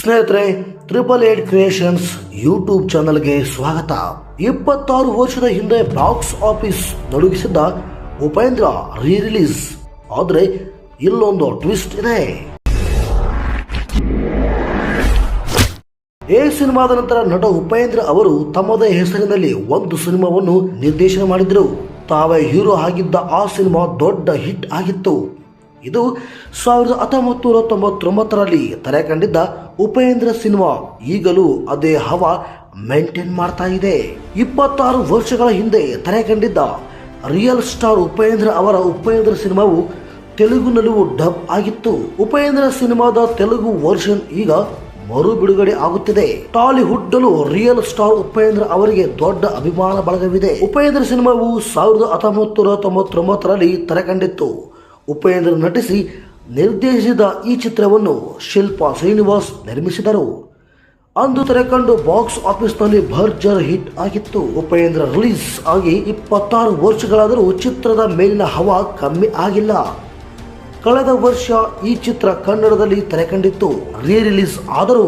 ಸ್ನೇಹಿತರೆ triple eight creations YouTube ಚಾನಲ್ಗೆ ಸ್ವಾಗತ. ಇಪ್ಪತ್ತಾರು ವರ್ಷದ ಹಿಂದೆ ಬಾಕ್ಸ್ ಆಫೀಸ್ ನಡುಗಿಸಿದ್ದ ಉಪೇಂದ್ರ ರೀ ರಿಲೀಸ್ ಆದರೆ, ಇಲ್ಲೊಂದು ಟ್ವಿಸ್ಟ್ ಇದೆ. ಈ ಸಿನಿಮಾದ ನಂತರ ನಟ ಉಪೇಂದ್ರ ಅವರು ತಮ್ಮದೇ ಹೆಸರಿನಲ್ಲಿ ಒಂದು ಸಿನಿಮಾವನ್ನು ನಿರ್ದೇಶನ ಮಾಡಿದರು. ತಾವೇ ಹೀರೋ ಆಗಿದ್ದ ಆ ಸಿನಿಮಾ ದೊಡ್ಡ ಹಿಟ್ ಆಗಿತ್ತು. ಇದು ಸಾವಿರದ ಹತ್ತೊಂಬತ್ತು ನೂರ ತೊಂಬತ್ತೊಂಬತ್ತರಲ್ಲಿ ತೆರೆ ಕಂಡಿದ್ದ ಉಪೇಂದ್ರ ಸಿನಿಮಾ ಈಗಲೂ ಅದೇ ಹವಾ ಮೇಂಟೈನ್ ಮಾಡ್ತಾ ಇದೆ. ಇಪ್ಪತ್ತಾರು ವರ್ಷಗಳ ಹಿಂದೆ ತೆರೆ ಕಂಡಿದ್ದ ರಿಯಲ್ ಸ್ಟಾರ್ ಉಪೇಂದ್ರ ಅವರ ಉಪೇಂದ್ರ ಸಿನಿಮಾವು ತೆಲುಗಿನಲ್ಲೂ ಡಬ್ ಆಗಿತ್ತು. ಉಪೇಂದ್ರ ಸಿನಿಮಾದ ತೆಲುಗು ವರ್ಷನ್ ಈಗ ಮರು ಬಿಡುಗಡೆ ಆಗುತ್ತಿದೆ. ಟಾಲಿವುಡ್ ಅಲ್ಲೂ ರಿಯಲ್ ಸ್ಟಾರ್ ಉಪೇಂದ್ರ ಅವರಿಗೆ ದೊಡ್ಡ ಅಭಿಮಾನ ಬಳಗವಿದೆ. ಉಪೇಂದ್ರ ಸಿನಿಮಾವು ಸಾವಿರದ ಹತ್ತೊಂಬತ್ತು ನೂರ ತೊಂಬತ್ತೊಂಬತ್ತರಲ್ಲಿ ತೆರೆಕಂಡಿತ್ತು ಉಪೇಂದ್ರ ನಟಿಸಿ ನಿರ್ದೇಶಿಸಿದ ಈ ಚಿತ್ರವನ್ನು ಶಿಲ್ಪಾ ಶ್ರೀನಿವಾಸ್ ನಿರ್ಮಿಸಿದರು. ಅಂದು ತೆರೆಕಂಡು ಬಾಕ್ಸ್ ಆಫೀಸ್ನಲ್ಲಿ ಭರ್ಜರ್ ಹಿಟ್ ಆಗಿತ್ತು. ಉಪೇಂದ್ರ ರಿಲೀಸ್ ಆಗಿ ಇಪ್ಪತ್ತಾರು ವರ್ಷಗಳಾದರೂ ಚಿತ್ರದ ಮೇಲಿನ ಹವಾ ಕಮ್ಮಿ ಆಗಿಲ್ಲ. ಕಳೆದ ವರ್ಷ ಈ ಚಿತ್ರ ಕನ್ನಡದಲ್ಲಿ ತೆರೆಕಂಡಿತ್ತು. ರೀ ರಿಲೀಸ್ ಆದರೂ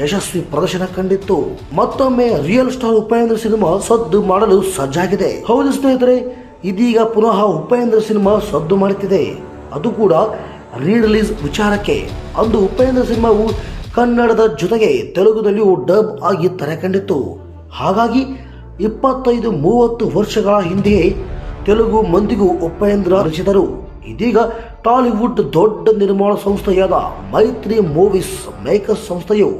ಯಶಸ್ವಿ ಪ್ರದರ್ಶನ ಕಂಡಿತ್ತು. ಮತ್ತೊಮ್ಮೆ ರಿಯಲ್ ಸ್ಟಾರ್ ಉಪೇಂದ್ರ ಸಿನಿಮಾ ಸದ್ದು ಮಾಡಲು ಸಜ್ಜಾಗಿದೆ. ಹೌದು ಸ್ನೇಹಿತರೆ ಇದೀಗ ಪುನಃ ಉಪೇಂದ್ರ ಸಿನಿಮಾ ಸದ್ದು ಮಾಡುತ್ತಿದೆ. ಅದು ಕೂಡ ರೀ ರಿಲೀಸ್ ವಿಚಾರಕ್ಕೆ. ಅಂದು ಉಪೇಂದ್ರ ಸಿನಿಮಾವು ಕನ್ನಡದ ಜೊತೆಗೆ ತೆಲುಗುದಲ್ಲಿಯೂ ಡಬ್ ಆಗಿ ತೆರೆಕಂಡಿತ್ತು ಹಾಗಾಗಿ ಇಪ್ಪತ್ತೈದು ಮೂವತ್ತು ವರ್ಷಗಳ ಹಿಂದೆಯೇ ತೆಲುಗು ಮಂದಿಗೂ ಉಪೇಂದ್ರ ರಚಿಸಿದರು. ಇದೀಗ ಟಾಲಿವುಡ್ ದೊಡ್ಡ ನಿರ್ಮಾಣ ಸಂಸ್ಥೆಯಾದ ಮೈತ್ರಿ ಮೂವೀಸ್ ಮೇಕರ್ಸ್ ಸಂಸ್ಥೆಯು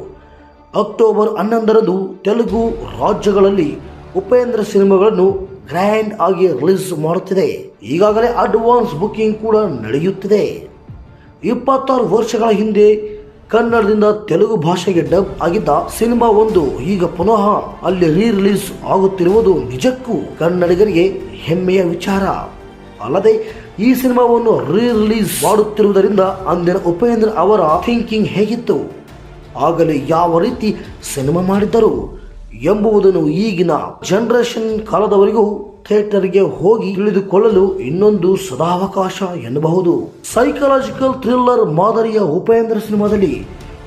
ಅಕ್ಟೋಬರ್ ಹನ್ನೊಂದರಂದು ತೆಲುಗು ರಾಜ್ಯಗಳಲ್ಲಿ ಉಪೇಂದ್ರ ಸಿನಿಮಾಗಳನ್ನು ಗ್ರ್ಯಾಂಡ್ ಆಗಿ ರಿಲೀಸ್ ಮಾಡುತ್ತಿದೆ. ಈಗಾಗಲೇ ಅಡ್ವಾನ್ಸ್ ಬುಕಿಂಗ್ ಕೂಡ ನಡೆಯುತ್ತಿದೆ. ಇಪ್ಪತ್ತಾರು ವರ್ಷಗಳ ಹಿಂದೆ ಕನ್ನಡದಿಂದ ತೆಲುಗು ಭಾಷೆಗೆ ಡಬ್ ಆಗಿದ್ದ ಸಿನಿಮಾ ಒಂದು ಈಗ ಪುನಃ ಅಲ್ಲಿ ರೀ ರಿಲೀಸ್ ಆಗುತ್ತಿರುವುದು ನಿಜಕ್ಕೂ ಕನ್ನಡಿಗರಿಗೆ ಹೆಮ್ಮೆಯ ವಿಚಾರ. ಅಲ್ಲದೆ ಈ ಸಿನಿಮಾವನ್ನು ರೀ ರಿಲೀಸ್ ಮಾಡುತ್ತಿರುವುದರಿಂದ ಅಂದಿನ ಉಪೇಂದ್ರ ಅವರ ಥಿಂಕಿಂಗ್ ಹೇಗಿತ್ತು? ಆಗಲೇ ಯಾವ ರೀತಿ ಸಿನಿಮಾ ಮಾಡಿದ್ದರು? ಎಂಬುದನ್ನು ಈಗಿನ ಜನರೇಷನ್ ಕಾಲದವರಿಗೂ ಥಿಯೇಟರ್ಗೆ ಹೋಗಿ ತಿಳಿದುಕೊಳ್ಳಲು ಇನ್ನೊಂದು ಸದಾವಕಾಶ ಎನ್ನಬಹುದು. ಸೈಕಲಾಜಿಕಲ್ ಥ್ರಿಲ್ಲರ್ ಮಾದರಿಯ ಉಪೇಂದ್ರ ಸಿನಿಮಾದಲ್ಲಿ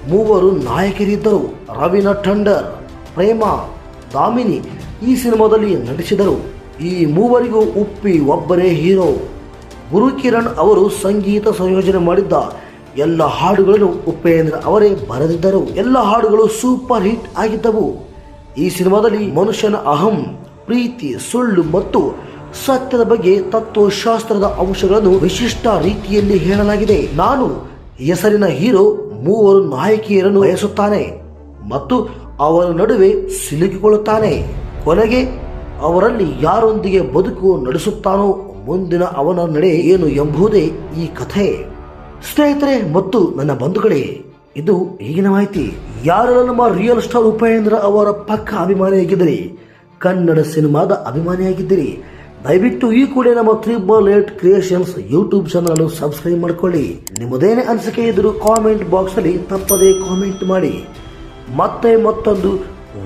ಮೂವರು ನಾಯಕರಿದ್ದರು. ರವೀನಾ ಟಂಡರ್, ಪ್ರೇಮ, ದಾಮಿನಿ ಈ ಸಿನಿಮಾದಲ್ಲಿ ನಟಿಸಿದರು. ಈ ಮೂವರಿಗೂ ಉಪ್ಪಿ ಒಬ್ಬರೇ ಹೀರೋ. ಗುರುಕಿರಣ್ ಅವರು ಸಂಗೀತ ಸಂಯೋಜನೆ ಮಾಡಿದ್ದ ಎಲ್ಲ ಹಾಡುಗಳನ್ನು ಉಪೇಂದ್ರ ಅವರೇ ಬರೆದಿದ್ದರು. ಎಲ್ಲ ಹಾಡುಗಳು ಸೂಪರ್ ಹಿಟ್ ಆಗಿದ್ದವು. ಈ ಸಿನಿಮಾದಲ್ಲಿ ಮನುಷ್ಯನ ಅಹಂ, ಪ್ರೀತಿ, ಸುಳ್ಳು ಮತ್ತು ಸತ್ಯದ ಬಗ್ಗೆ ತತ್ವಶಾಸ್ತ್ರದ ಅಂಶಗಳನ್ನು ವಿಶಿಷ್ಟ ರೀತಿಯಲ್ಲಿ ಹೇಳಲಾಗಿದೆ. ನಾನು ಹೆಸರಿನ ಹೀರೋ ಮೂವರು ನಾಯಕಿಯರನ್ನು ಬಯಸುತ್ತಾನೆ ಮತ್ತು ಅವರ ನಡುವೆ ಸಿಲುಕಿಕೊಳ್ಳುತ್ತಾನೆ. ಕೊನೆಗೆ ಅವರಲ್ಲಿ ಯಾರೊಂದಿಗೆ ಬದುಕು ನಡೆಸುತ್ತಾನೋ ಮುಂದಿನ ಅವನ ನಡೆ ಏನು ಎಂಬುದೇ ಈ ಕಥೆ. ಸ್ನೇಹಿತರೆ ಮತ್ತು ನನ್ನ ಬಂಧುಗಳೇ ಇದು ಈಗಿನ ಮಾಹಿತಿ. ಯಾರೆಲ್ಲ ನಮ್ಮ ರಿಯಲ್ ಸ್ಟಾರ್ ಉಪೇಂದ್ರ ಅವರ ಪಕ್ಕ ಅಭಿಮಾನಿಯಾಗಿದ್ದರೆ? ಕನ್ನಡ ಸಿನಿಮಾದ ಅಭಿಮಾನಿಯಾಗಿದ್ದೀರಿ? ದಯವಿಟ್ಟು ಈ ಕೂಡ ನಮ್ಮ triple eight creations YouTube channel ಅನ್ನು ಸಬ್ಸ್ಕ್ರೈಬ್ ಮಾಡಿಕೊಳ್ಳಿ. ನಿಮ್ಮದೇನೇ ಅನಿಸಿಕೆ ಇದ್ದರೂ ಕಾಮೆಂಟ್ ಬಾಕ್ಸ್ ಅಲ್ಲಿ ತಪ್ಪದೇ ಕಾಮೆಂಟ್ ಮಾಡಿ. ಮತ್ತೆ ಮತ್ತೊಂದು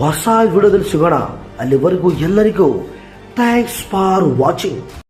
ಹೊಸ ವಿಡಿಯೋದಲ್ಲಿ ಸಿಗೋಣ. ಅಲ್ಲಿವರೆಗೂ ಎಲ್ಲರಿಗೂ ಥ್ಯಾಂಕ್ಸ್ ಫಾರ್ ವಾಚಿಂಗ್